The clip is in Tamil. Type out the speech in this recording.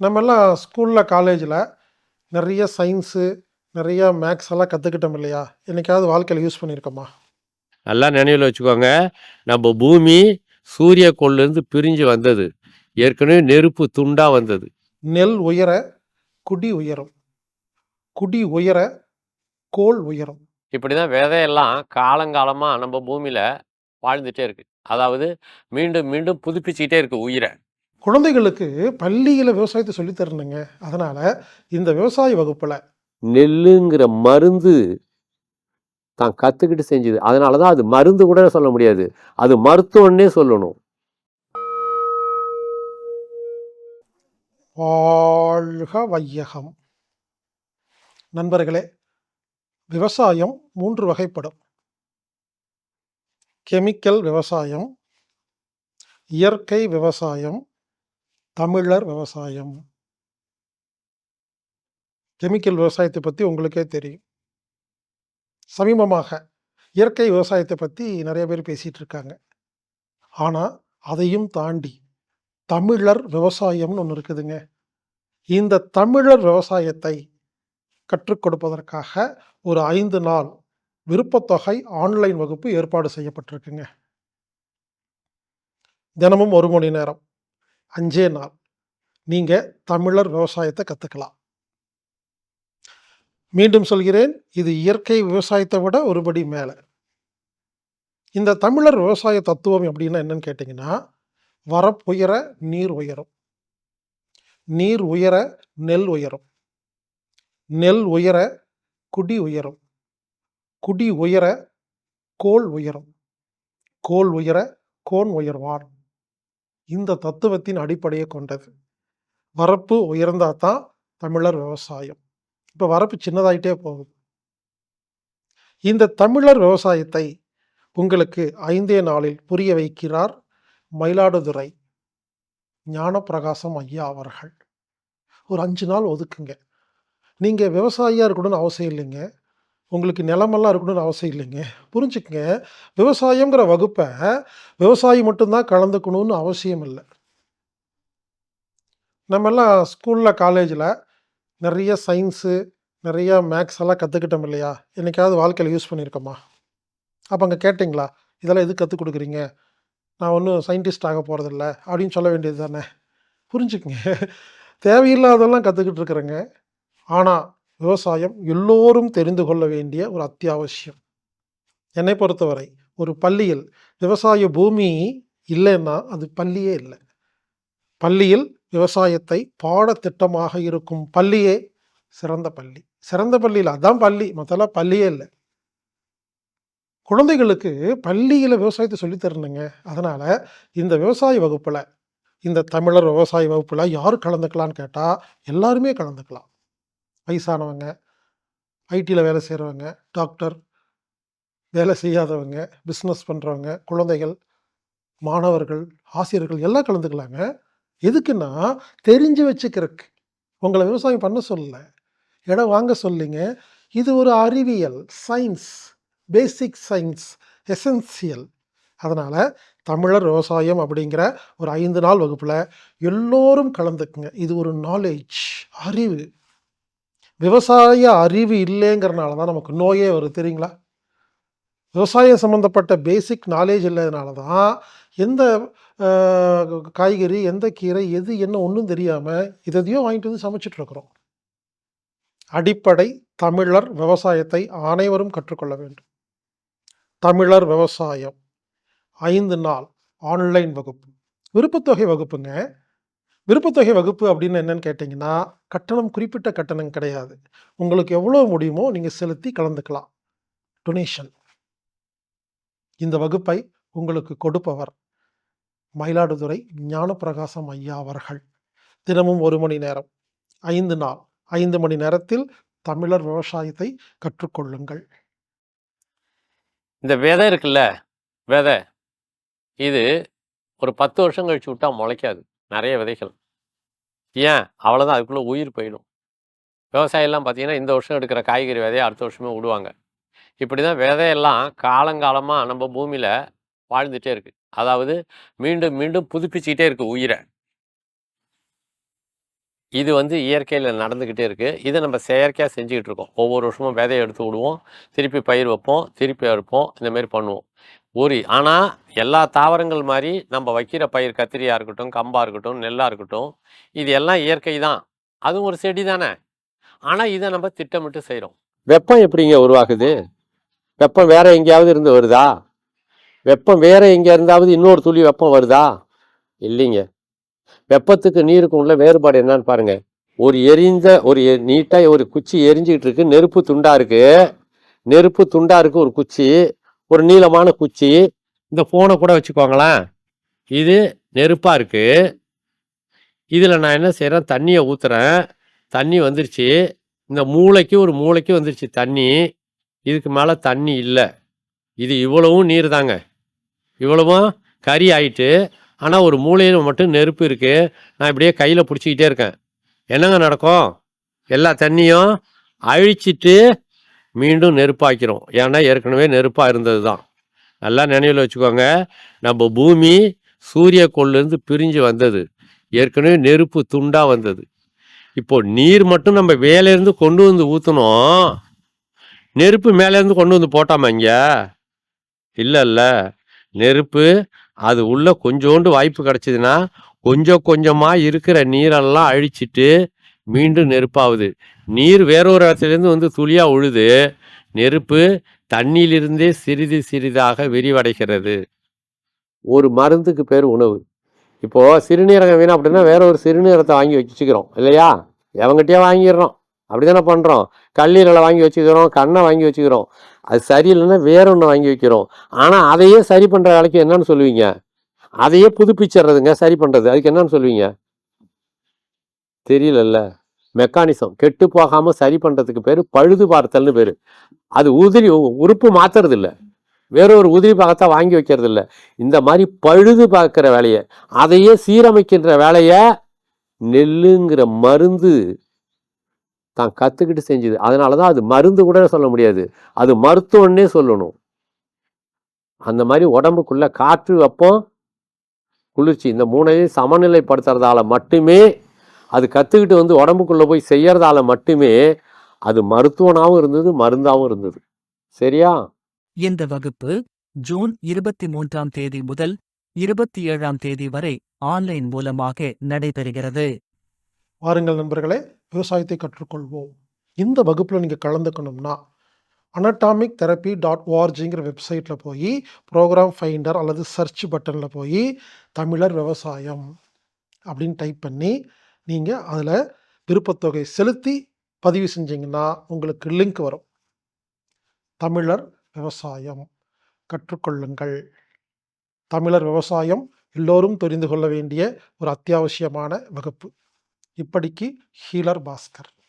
நம்மெல்லாம் ஸ்கூலில் காலேஜில் நிறைய சயின்ஸு நிறைய மேக்ஸ் எல்லாம் கற்றுக்கிட்டோம் இல்லையா? என்னைக்காவது வாழ்க்கையில் யூஸ் பண்ணியிருக்கோமா? நல்லா நினைவில் வச்சுக்கோங்க. நம்ம பூமி சூரிய கோள்லேருந்து பிரிஞ்சு வந்தது. ஏற்கனவே நெருப்பு துண்டா வந்தது. நெல் உயர குடி உயரும். குடி உயர கோல் உயரும். இப்படி தான் விதையெல்லாம் காலங்காலமாக நம்ம பூமியில் வாழ்ந்துட்டே இருக்கு. அதாவது மீண்டும் மீண்டும் புதுப்பிச்சுக்கிட்டே இருக்கு உயிரை. குழந்தைகளுக்கு பள்ளியில் விவசாயத்தை சொல்லித் தரணுங்க. அதனால் இந்த விவசாய வகுப்பில் நெல்லுங்கிற மருந்து தான் கற்றுக்கிட்டு செஞ்சுது. அதனால தான் அது மருந்து கூட சொல்ல முடியாது. அது மருத்துவன்னே சொல்லணும். வாழ்க வையகம். நண்பர்களே விவசாயம் மூன்று வகைப்படும். கெமிக்கல் விவசாயம் இயற்கை விவசாயம் தமிழர் விவசாயம். கெமிக்கல் விவசாயத்தை பற்றி உங்களுக்கே தெரியும். சமீபமாக இயற்கை விவசாயத்தை பற்றி நிறைய பேர் பேசிகிட்டு இருக்காங்க. ஆனால் அதையும் தாண்டி தமிழர் விவசாயம்னு ஒன்று இருக்குதுங்க. இந்த தமிழர் விவசாயத்தை கற்றுக் கொடுப்பதற்காக ஒரு ஐந்து நாள் விருப்பத்தொகை ஆன்லைன் வகுப்பு ஏற்பாடு செய்யப்பட்டிருக்குங்க. தினமும் ஒரு மணி நேரம். அஞ்சே நாள். நீங்கள் தமிழர் விவசாயத்தை கற்றுக்கலாம் மீண்டும் சொல்கிறேன் இது இயற்கை விவசாயத்தை விட ஒருபடி மேலே. இந்த தமிழர் விவசாய தத்துவம் அப்படின்னா என்னன்னு கேட்டிங்கன்னா வரப்புயர நீர் உயரும். நீர் உயர நெல் உயரும். நெல் உயர குடி உயரும். குடி உயர கோல் உயரும். கோல் உயர கோன் உயர்வான். இந்த தத்துவத்தின் அடிப்படையை கொண்டது. வரப்பு உயர்ந்தா தான் தமிழர் விவசாயம். இப்போ வரப்பு சின்னதாயிட்டே போகுது. இந்த தமிழர் விவசாயத்தை உங்களுக்கு ஐந்தே நாளில் புரிய வைக்கிறார் மயிலாடுதுறை ஞானப்பிரகாசம் ஐயா அவர்கள். ஒரு அஞ்சு நாள் ஒதுக்குங்க. நீங்கள் விவசாயியாக இருக்கணும்னு அவசியம் இல்லைங்க. உங்களுக்கு நிலமெல்லாம் இருக்கணும்னு அவசியம் இல்லைங்க. புரிஞ்சுக்கங்க. விவசாயங்கிற வகுப்பை விவசாயி மட்டும்தான் கலந்துக்கணும்னு அவசியம் இல்லை. நம்மெல்லாம் ஸ்கூலில் காலேஜில் நிறைய சயின்ஸு நிறைய மேக்ஸ் எல்லாம் கற்றுக்கிட்டோம் இல்லையா? என்னைக்காவது வாழ்க்கையில் யூஸ் பண்ணியிருக்கோமா? அப்போ அங்கே கேட்டிங்களா? இதெல்லாம் எது கற்றுக் கொடுக்குறீங்க? நான் ஒன்றும் சயின்டிஸ்ட் ஆக போகிறதில்ல அப்படின்னு சொல்ல வேண்டியது தானே. புரிஞ்சுக்குங்க. தேவையில்லாதெல்லாம் கற்றுக்கிட்டு இருக்கிறேங்க. ஆனால் விவசாயம் எல்லோரும் தெரிந்து கொள்ள வேண்டிய ஒரு அத்தியாவசியம். என்னை பொறுத்தவரை ஒரு பள்ளியில் விவசாய பூமி இல்லைன்னா அது பள்ளியே இல்லை. பள்ளியில் விவசாயத்தை பாடத்திட்டமாக இருக்கும் பள்ளியே சிறந்த பள்ளி. சிறந்த பள்ளியில் அதான் பள்ளி மொத்தம் பள்ளியே இல்லை. குழந்தைகளுக்கு பள்ளியில் விவசாயத்தை சொல்லித் தரணுங்க. அதனால் இந்த விவசாய வகுப்பில் இந்த தமிழர் விவசாய வகுப்பில் யார் கலந்துக்கலான்னு கேட்டால் எல்லாருமே கலந்துக்கலாம். வயசானவங்க ஐடியில் வேலை செய்கிறவங்க டாக்டர் வேலை செய்யாதவங்க பிஸ்னஸ் பண்ணுறவங்க குழந்தைகள் மாணவர்கள் ஆசிரியர்கள் எல்லாம் கலந்துக்கலாங்க. எதுக்குன்னா தெரிஞ்சு வச்சுக்கிறதுக்கு. உங்களை விவசாயம் பண்ண சொல்லலை. இடம் வாங்க சொல்லிங்க. இது ஒரு அறிவியல் சயின்ஸ் பேசிக் சயின்ஸ் எசென்சியல் அதனால் தமிழர் விவசாயம் அப்படிங்கிற ஒரு ஐந்து நாள் வகுப்பில் எல்லோரும் கலந்துக்குங்க. இது ஒரு நாலேஜ் அறிவு. விவசாய அறிவு இல்லைங்கிறனால தான் நமக்கு நோயே வருது தெரியுங்களா? விவசாயம் சம்மந்தப்பட்ட பேசிக் நாலேஜ் இல்லாதனால தான் எந்த காய்கறி எந்த கீரை எது என்ன ஒன்றும் தெரியாமல் இதையும் வாங்கிட்டு வந்து சமைச்சிட்ருக்குறோம் அடிப்படை தமிழர் விவசாயத்தை அனைவரும் கற்றுக்கொள்ள வேண்டும். தமிழர் விவசாயம் ஐந்து நாள் ஆன்லைன் வகுப்பு. விருப்பத்தொகை வகுப்புங்க. விருப்பத்தொகை வகுப்பு அப்படின்னு என்னன்னு கேட்டிங்கன்னா கட்டணம் குறிப்பிட்ட கட்டணம் கிடையாது. உங்களுக்கு எவ்வளோ முடியுமோ நீங்கள் செலுத்தி கலந்துக்கலாம். டொனேஷன் இந்த வகுப்பை உங்களுக்கு கொடுப்பவர் மயிலாடுதுறை ஞானப்பிரகாசம் ஐயா அவர்கள். தினமும் ஒரு மணி நேரம் ஐந்து நாள் ஐந்து மணி நேரத்தில் தமிழர் விவசாயத்தை கற்றுக்கொள்ளுங்கள். இந்த விதை இருக்குல்ல விதை. இது ஒரு பத்து வருஷம் கழிச்சு விட்டா முளைக்காது. நிறைய விதைகள். ஏன்? அவ்வளோதான் அதுக்குள்ளே உயிர் போயிடும். விவசாயம்லாம் பார்த்தீங்கன்னா இந்த வருஷம் எடுக்கிற காய்கறி விதையை அடுத்த வருஷமே விடுவாங்க. இப்படி தான் விதையெல்லாம் காலங்காலமாக நம்ம பூமியில் வாழ்ந்துட்டே இருக்கு. அதாவது மீண்டும் மீண்டும் புதுப்பிச்சுக்கிட்டே இருக்கு உயிரை. இது வந்து இயற்கையில் நடந்துக்கிட்டே இருக்குது இதை நம்ம செயற்கையாக செஞ்சுக்கிட்டு இருக்கோம். ஒவ்வொரு வருஷமும் விதையை எடுத்து விடுவோம். திருப்பி பயிர் வைப்போம். திருப்பி அறுப்போம். இந்தமாரி பண்ணுவோம். ஒரு ஆனால் எல்லா தாவரங்கள் மாதிரி நம்ம வைக்கிற பயிர் கத்திரியாக இருக்கட்டும் கம்பாக இருக்கட்டும் நெல்லாக இருக்கட்டும் இது எல்லாம் இயற்கை தான். அதுவும் ஒரு செடி தானே. ஆனால் இதை நம்ம திட்டமிட்டு செய்கிறோம் வெப்பம் எப்படிங்க உருவாகுது? வெப்பம் வேற எங்கேயாவது இருந்து வருதா? வெப்பம் வேற எங்கே இருந்தாவது இன்னொரு துளி வெப்பம் வருதா? இல்லைங்க. வெப்பத்துக்கு நீருக்கும் உள்ள வேறுபாடு என்னன்னு பாருங்க. ஒரு எரிந்த ஒரு எ- ஒரு குச்சி எரிஞ்சிக்கிட்டு இருக்கு. நெருப்பு துண்டா இருக்கு. நெருப்பு துண்டா இருக்கு ஒரு குச்சி. ஒரு நீளமான குச்சி. இந்த ஃபோனை கூட வச்சுக்கோங்களேன். இது நெருப்பாக இருக்குது இதில் நான் என்ன செய்கிறேன் தண்ணியை ஊற்றுறேன் தண்ணி வந்துருச்சு. இந்த மூளைக்கு ஒரு மூளைக்கு வந்துருச்சு தண்ணி. இதுக்கு மேலே தண்ணி இல்லை. இது இவ்வளவும் நீர் தாங்க. இவ்வளவும் கறி ஆயிட்டு ஆனால் ஒரு மூலையில் மட்டும் நெருப்பு இருக்குது நான் இப்படியே கையில் பிடிச்சிக்கிட்டே இருக்கேன். என்னங்க நடக்கும்? எல்லா தண்ணியும் அழிச்சிட்டு மீண்டும் நெருப்பாக்கிறோம். ஏன்னா ஏற்கனவே நெருப்பாக இருந்தது தான் நல்லா நினைவில் வச்சுக்கோங்க. நம்ம பூமி சூரிய கோள்லேருந்து பிரிஞ்சு வந்தது. ஏற்கனவே நெருப்பு துண்டாக வந்தது. இப்போ நீர் மட்டும் நம்ம வேலையிலேருந்து கொண்டு வந்து ஊற்றணும் நெருப்பு மேலேருந்து கொண்டு வந்து போட்டாமா இங்கே? இல்லை இல்லை. நெருப்பு அது உள்ள கொஞ்சோண்டு வாய்ப்பு கிடச்சிதுன்னா கொஞ்சம் கொஞ்சமாக இருக்கிற நீரெல்லாம் அழிச்சிட்டு மீண்டும் நெருப்பாகுது. நீர் வேறொரு இடத்துலேருந்து வந்து துளியாக உழுது நெருப்பு தண்ணியிலிருந்தே சிறிது சிறிதாக விரிவடைகிறது. ஒரு மருந்துக்கு பேர் உணவு. இப்போ சிறுநீரகம் வேணும் அப்படின்னா வேற ஒரு சிறுநீரகத்தை வாங்கி வச்சுக்கிறோம் இல்லையா? எவங்கிட்டயே வாங்கிடுறோம். அப்படி தானே பண்ணுறோம் கல்லீரலை வாங்கி வச்சுக்கிறோம் கண்ணை வாங்கி வச்சுக்கிறோம். அது சரியில்லைன்னா வேற ஒன்று வாங்கி வைக்கிறோம். ஆனால் அதையே சரி பண்ணுற வேலைக்கு என்னன்னு சொல்லுவீங்க? அதையே புதுப்பிச்சிடுறதுங்க சரி பண்ணுறது அதுக்கு என்னன்னு சொல்லுவீங்க? தெரியலல்ல. மெக்கானிசம். கெட்டு போகாமல் சரி பண்ணுறதுக்கு பேர் பழுது பார்த்தல்னு பேர். அது உதிரி உறுப்பு மாத்துறது இல்லை வேற ஒரு உதிரி பாகத்தை வாங்கி வைக்கிறது இல்லை இந்த மாதிரி பழுது பார்க்குற வேலையை அதையே சீரமைக்கின்ற வேலையை நெல்லுங்கிற மருந்து தான் கற்றுக்கிட்டு செஞ்சுது. அதனால தான் அது மருந்து கூட சொல்ல முடியாது. அது மருத்துவம்னே சொல்லணும். அந்த மாதிரி உடம்புக்குள்ள காற்று வெப்பம் குளிர்ச்சி இந்த மூணையும் சமநிலைப்படுத்துறதால மட்டுமே அது கற்றுக்கிட்டு வந்து உடம்புக்குள்ள போய் செய்யறதால மட்டுமே அது மருத்துவனாகவும் இருந்தது மருந்தாகவும் இருந்தது. சரியா? இந்த வகுப்பு ஜூன் இருபத்தி மூன்றாம் தேதி முதல் இருபத்தி ஏழாம் தேதி வரை ஆன்லைன் மூலமாக நடைபெறுகிறது. வாருங்கள் நண்பர்களே விவசாயத்தை கற்றுக்கொள்வோம். இந்த வகுப்பில் நீங்கள் கலந்துக்கணும்னா அனட்டாமிக் தெரப்பி டாட் ஓஆர்ஜிங்கிற வெப்சைட்டில் போய் ப்ரோக்ராம் ஃபைண்டர் அல்லது சர்ச் பட்டனில் போய் தமிழர் விவசாயம் அப்படின்னு டைப் பண்ணி நீங்கள் அதில் விருப்பத்தொகை செலுத்தி பதிவு செஞ்சீங்கன்னா உங்களுக்கு லிங்க் வரும். தமிழர் விவசாயம் கற்றுக்கொள்ளுங்கள். தமிழர் விவசாயம் எல்லோரும் தெரிந்து கொள்ள வேண்டிய ஒரு அத்தியாவசியமான வகுப்பு. இப்படிக்கு ஹீலர் பாஸ்கர்.